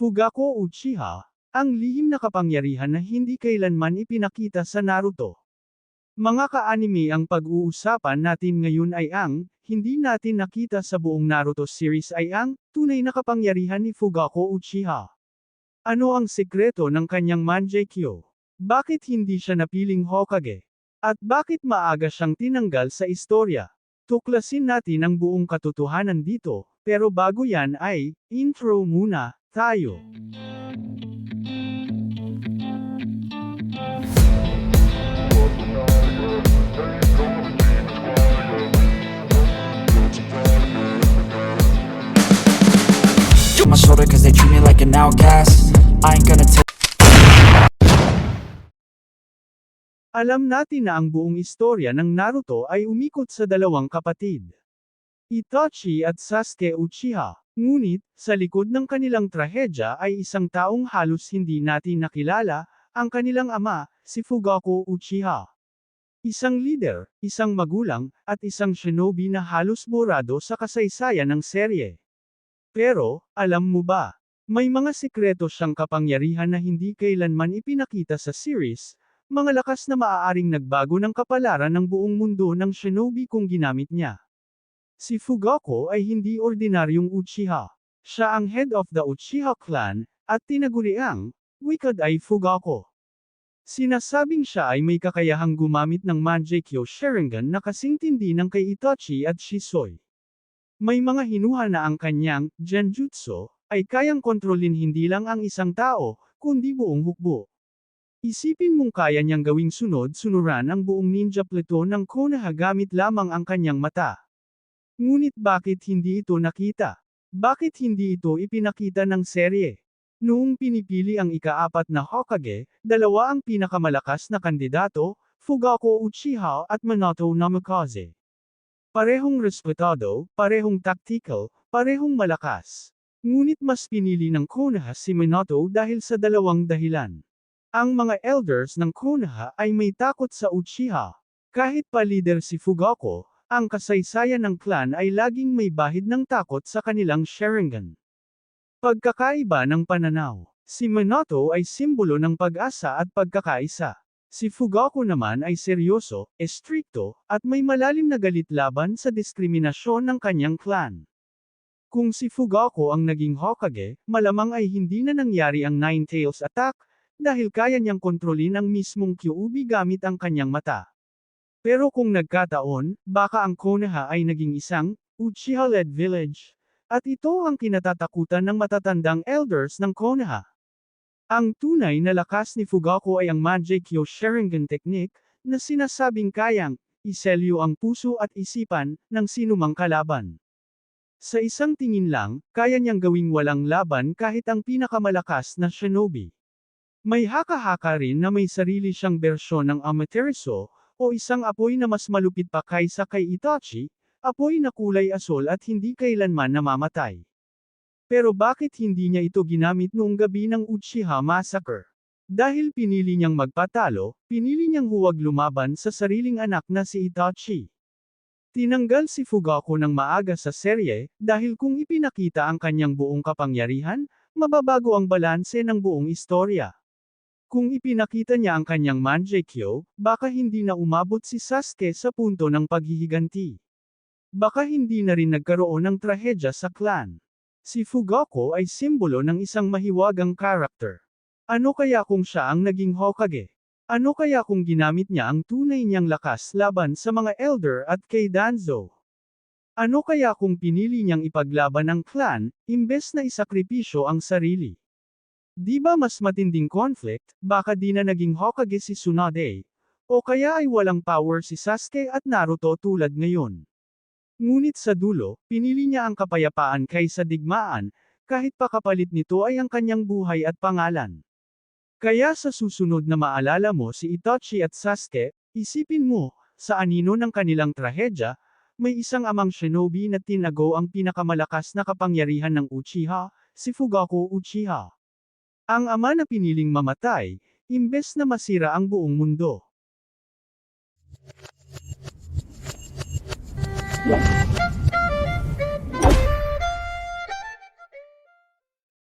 Fugako Uchiha, ang lihim na kapangyarihan na hindi kailanman ipinakita sa Naruto. Mga ka-anime ang pag-uusapan natin ngayon ay ang, hindi natin nakita sa buong Naruto series ay ang, tunay na kapangyarihan ni Fugako Uchiha. Ano ang sekreto ng kanyang Mangekyou? Bakit hindi siya napiling Hokage? At bakit maaga siyang tinanggal sa istorya? Tuklasin natin ang buong katotohanan dito, pero bago yan ay, intro muna, tayo. My shoulder cause they treat me like an outcast I ain't gonna take Alam natin na ang buong istorya ng Naruto ay umikot sa dalawang kapatid. Itachi at Sasuke Uchiha. Ngunit, sa likod ng kanilang trahedya ay isang taong halos hindi natin nakilala, ang kanilang ama, si Fugaku Uchiha. Isang leader, isang magulang, at isang shinobi na halos borado sa kasaysayan ng serye. Pero, alam mo ba, may mga sikreto siyang kapangyarihan na hindi kailanman ipinakita sa series, mga lakas na maaaring nagbago ng kapalaran ng buong mundo ng shinobi kung ginamit niya. Si Fugaku ay hindi ordinaryong Uchiha. Siya ang head of the Uchiha clan, at tinaguriang, Wicked Eye Fugaku. Sinasabing siya ay may kakayahang gumamit ng Mangekyou Sharingan na kasing tindi ng kay Itachi at Shisui. May mga hinuha na ang kanyang, Genjutsu, ay kayang kontrolin hindi lang ang isang tao, kundi buong hukbo. Isipin mong kaya niyang gawing sunod-sunuran ang buong ninja platoon ng Konoha gamit lamang ang kanyang mata. Ngunit bakit hindi ito nakita? Bakit hindi ito ipinakita ng serye? Noong pinipili ang ikaapat na Hokage, dalawa ang pinakamalakas na kandidato, Fugaku Uchiha at Minato Namikaze. Parehong respetado, parehong tactical, parehong malakas. Ngunit mas pinili ng Konoha si Minato dahil sa dalawang dahilan. Ang mga elders ng Konoha ay may takot sa Uchiha. Kahit pa leader si Fugaku, ang kasaysayan ng clan ay laging may bahid ng takot sa kanilang Sharingan. Pagkakaiba ng pananaw. Si Minato ay simbolo ng pag-asa at pagkakaisa. Si Fugaku naman ay seryoso, estrikto, at may malalim na galit laban sa diskriminasyon ng kanyang clan. Kung si Fugaku ang naging Hokage, malamang ay hindi na nangyari ang Nine Tails attack, dahil kaya niyang kontrolin ang mismong Kyuubi gamit ang kanyang mata. Pero kung nagkataon, baka ang Konoha ay naging isang, Uchiha-led village, at ito ang kinatatakutan ng matatandang elders ng Konoha. Ang tunay na lakas ni Fugaku ay ang Mangekyou Sharingan technique, na sinasabing kayang, iselyo ang puso at isipan, ng sinumang kalaban. Sa isang tingin lang, kaya niyang gawing walang laban kahit ang pinakamalakas na shinobi. May haka-haka rin na may sarili siyang bersyon ng Amaterasu, o isang apoy na mas malupit pa kaysa kay Itachi, apoy na kulay asol at hindi kailanman namamatay. Pero bakit hindi niya ito ginamit noong gabi ng Uchiha Massacre? Dahil pinili niyang magpatalo, pinili niyang huwag lumaban sa sariling anak na si Itachi. Tinanggal si Fugaku ng maaga sa serye, dahil kung ipinakita ang kanyang buong kapangyarihan, mababago ang balanse ng buong istorya. Kung ipinakita niya ang kanyang Mangekyou, baka hindi na umabot si Sasuke sa punto ng paghihiganti. Baka hindi na rin nagkaroon ng trahedya sa clan. Si Fugaku ay simbolo ng isang mahiwagang karakter. Ano kaya kung siya ang naging Hokage? Ano kaya kung ginamit niya ang tunay niyang lakas laban sa mga elder at kay Danzo? Ano kaya kung pinili niyang ipaglaban ang clan, imbes na isakripisyo ang sarili? Di ba mas matinding conflict, baka di na naging Hokage si Tsunade? O kaya ay walang power si Sasuke at Naruto tulad ngayon? Ngunit sa dulo, pinili niya ang kapayapaan kaysa digmaan, kahit pa kapalit nito ay ang kanyang buhay at pangalan. Kaya sa susunod na maalala mo si Itachi at Sasuke, isipin mo, sa anino ng kanilang trahedya, may isang amang shinobi na tinago ang pinakamalakas na kapangyarihan ng Uchiha, si Fugaku Uchiha. Ang ama na piniling mamatay, imbes na masira ang buong mundo.